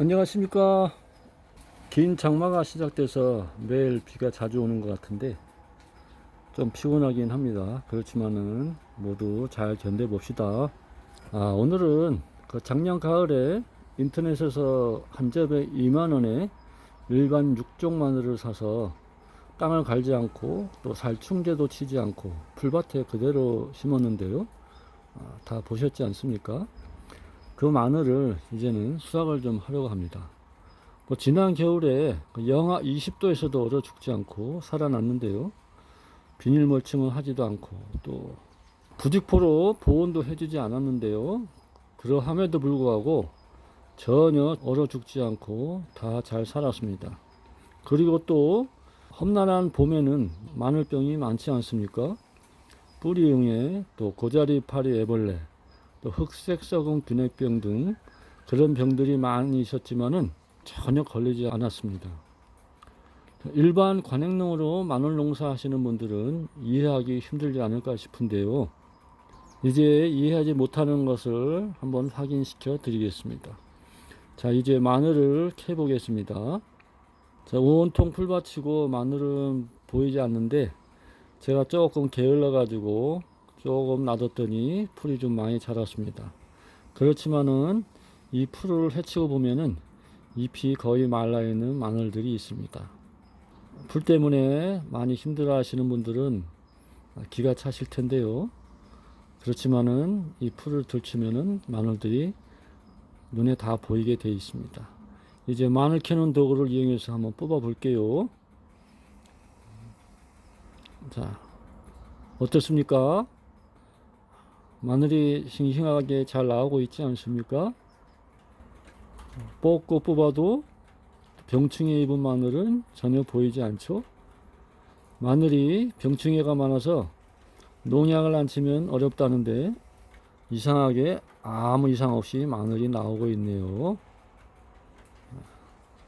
안녕하십니까. 긴 장마가 시작돼서 매일 비가 자주 오는 것 같은데 좀 피곤하긴 합니다. 그렇지만은 모두 잘 견뎌 봅시다. 아, 오늘은 그 작년 가을에 인터넷에서 한 접에 2만원에 일반 육종 마늘을 사서 땅을 갈지 않고 또 살충제도 치지 않고 풀밭에 그대로 심었는데요. 아, 다 보셨지 않습니까? 그 마늘을 이제는 수확을 좀 하려고 합니다. 뭐 지난 겨울에 그 영하 20도에서도 얼어 죽지 않고 살아났는데요. 비닐 멀칭은 하지도 않고 또 부직포로 보온도 해주지 않았는데요. 그러함에도 불구하고 전혀 얼어 죽지 않고 다 잘 살았습니다. 그리고 또 험난한 봄에는 마늘병이 많지 않습니까? 뿌리응애, 또 고자리 파리 애벌레, 또 흑색 썩은 균핵병 등 그런 병들이 많이 있었지만은 전혀 걸리지 않았습니다. 일반 관행농으로 마늘 농사 하시는 분들은 이해하기 힘들지 않을까 싶은데요. 이제 이해하지 못하는 것을 한번 확인시켜 드리겠습니다. 자, 이제 마늘을 캐 보겠습니다. 자, 온통 풀밭이고 마늘은 보이지 않는데 제가 조금 게을러 가지고 조금 놔뒀더니 풀이 좀 많이 자랐습니다. 그렇지만은 이 풀을 헤치고 보면은 잎이 거의 말라 있는 마늘들이 있습니다. 풀 때문에 많이 힘들어 하시는 분들은 기가 차실 텐데요. 그렇지만은 이 풀을 들추면은 마늘들이 눈에 다 보이게 되어 있습니다. 이제 마늘 캐는 도구를 이용해서 한번 뽑아 볼게요. 자, 어떻습니까? 마늘이 싱싱하게 잘 나오고 있지 않습니까? 뽑고 뽑아도 병충해 입은 마늘은 전혀 보이지 않죠? 마늘이 병충해가 많아서 농약을 안 치면 어렵다는데 이상하게 아무 이상 없이 마늘이 나오고 있네요.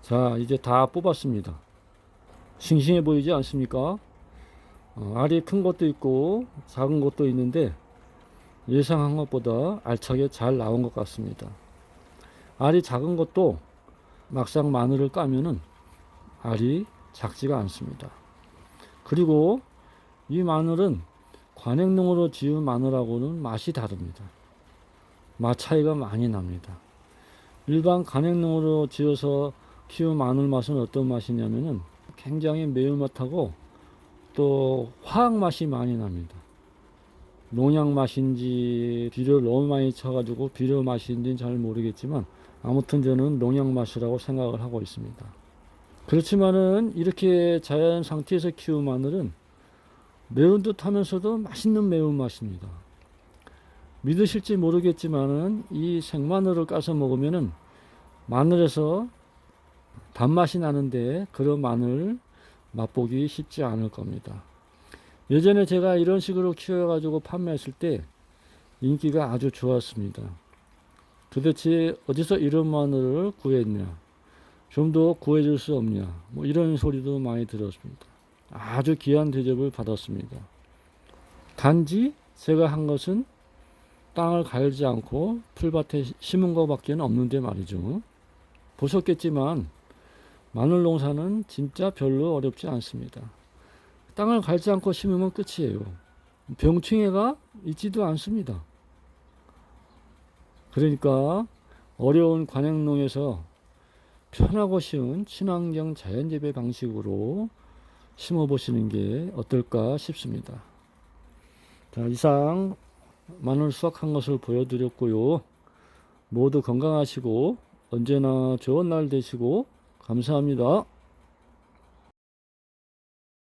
자, 이제 다 뽑았습니다. 싱싱해 보이지 않습니까? 어, 알이 큰 것도 있고 작은 것도 있는데 예상한 것보다 알차게 잘 나온 것 같습니다. 알이 작은 것도 막상 마늘을 까면은 알이 작지가 않습니다. 그리고 이 마늘은 관행농으로 지은 마늘하고는 맛이 다릅니다. 맛 차이가 많이 납니다. 일반 관행농으로 지어서 키운 마늘 맛은 어떤 맛이냐면은 굉장히 매운맛하고 또 화학 맛이 많이 납니다. 농약 맛인지 비료를 너무 많이 쳐가지고 비료 맛인지는 잘 모르겠지만 아무튼 저는 농약 맛이라고 생각을 하고 있습니다. 그렇지만은 이렇게 자연 상태에서 키운 마늘은 매운 듯 하면서도 맛있는 매운맛입니다. 믿으실지 모르겠지만은 이 생마늘을 까서 먹으면은 마늘에서 단맛이 나는데 그런 마늘 맛보기 쉽지 않을 겁니다. 예전에 제가 이런 식으로 키워가지고 판매했을 때 인기가 아주 좋았습니다. 도대체 어디서 이런 마늘을 구했냐? 좀 더 구해줄 수 없냐? 뭐 이런 소리도 많이 들었습니다. 아주 귀한 대접을 받았습니다. 단지 제가 한 것은 땅을 갈지 않고 풀밭에 심은 것밖에 없는데 말이죠. 보셨겠지만 마늘 농사는 진짜 별로 어렵지 않습니다. 땅을 갈지 않고 심으면 끝이에요. 병충해가 있지도 않습니다. 그러니까 어려운 관행농에서 편하고 쉬운 친환경 자연재배 방식으로 심어 보시는 게 어떨까 싶습니다. 자, 이상 마늘 수확한 것을 보여드렸고요. 모두 건강하시고 언제나 좋은 날 되시고 감사합니다.